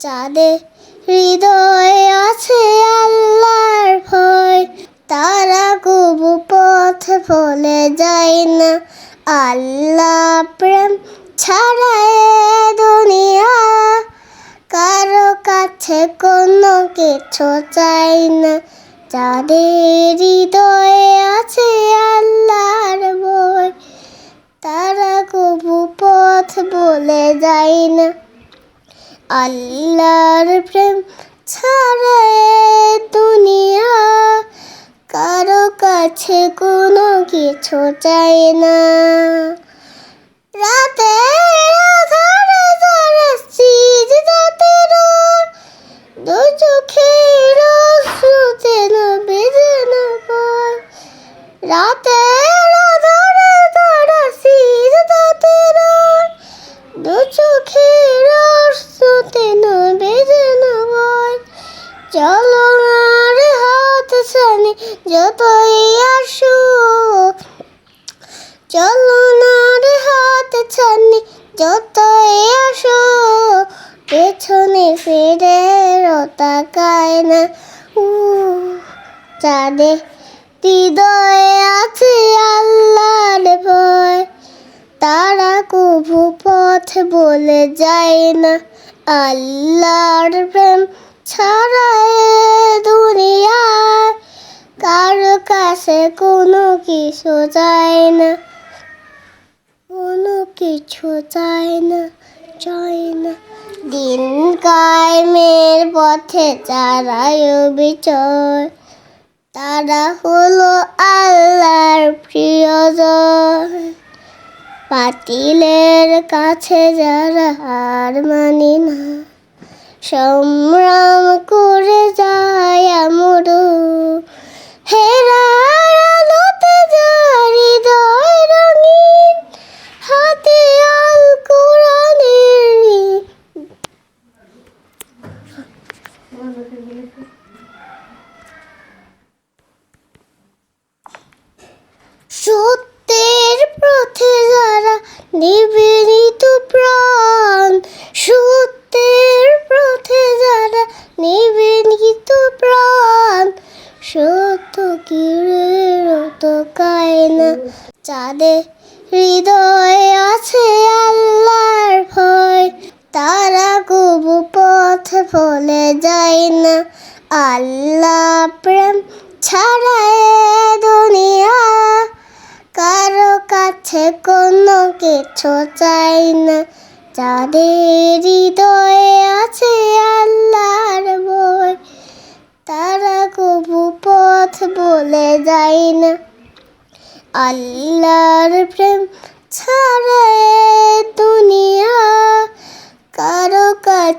যাদের হৃদয়ে আছে আল্লাহর ভয়। তারা কবু পথ ভুলে যায় না। আল্লাহ প্রেম ছাড়া দুনিয়া। কারও কাছে কোনো কিছু চাই না। যাদের হৃদয়ে আছে আল্লাহর ভয়। তারা কবু পথ বলে যায় না। আল্লাহর প্রেম ছাড়া দুনিয়া। কারও কাছে কোনো কিছু চাই না। রাতে রাতে চলো না হাত ছানি, যতই আসো। চলো না হাত ছানি, যতই আসো। পেছনে ফিরে তাকায় না। উ চাঁদে হৃদয়ে আছে আল্লাহর ভয়। তারা কবু পথ বলে যায় না। আল্লাহর প্রেম ছাড়া এ দুনিয়ায় কারও কাছে কোনো কিছু যায় না, কোনো কিছু চায় না চায় না। দিন কায়েমের পথে যারাই বিচয় তারা হলো আল্লাহর প্রিয়জন। পাতিলের কাছে যারা হার মানি না। সংগ্রাম করে যায় আমরু। হেরার আলোতে যায় হৃদয় রঙিন হাতে আল কোরআনের সত্যের পথে যারা নিবেদিত যাদের হৃদয়ে আছে আল্লাহর ভয়। তারা কবু পথ ভুলে যায় না। আল্লাহ প্রেম ছাড়া দুনিয়া। কারও কাছে কোনো কিছু চাই না। যাদের হৃদয়ে আছে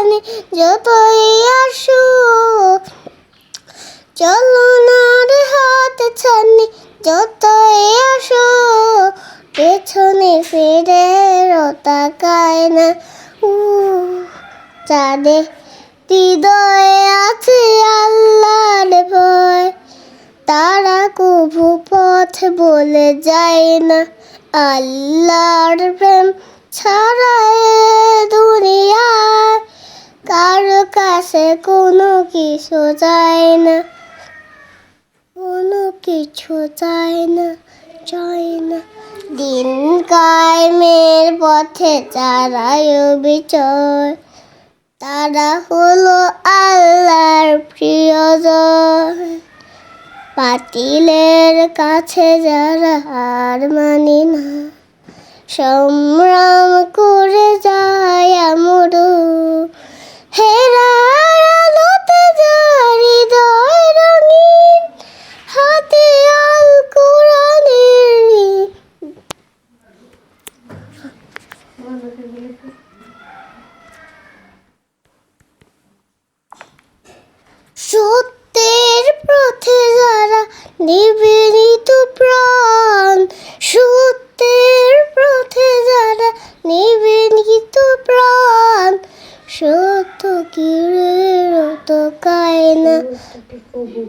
হাত যতই আসো চলো না রে হাত ছানি, যতই আসো পেছনে ফিরে তাকায় না। উ চাঁদে হৃদয়ে আছে আল্লাহর ভয়, তারা কবু পথ বলে যায় না। আল্লাহর প্রেম ছাড়া এ দুনিয়ায় কারও কাছে কোনো কিছু চায় না। কোনো কিছু চায় না চায় না। দিন কায়েমের পথে যারাই বিচয় তারা হলো আল্লাহর প্রিয়জন। পাতিলের কাছে যারা হার মানি না। সংগ্রাম করে যায় আমরু হেরার আলোতে যায় হৃদয় রঙিন হাতে আল কোরআনের সত্যের পথে যারা নিবেদিত প্রাণ, সত্যের পথে যারা নিবেদিত প্রাণ, সত্য কিরে রত কায়না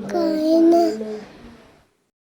কায়না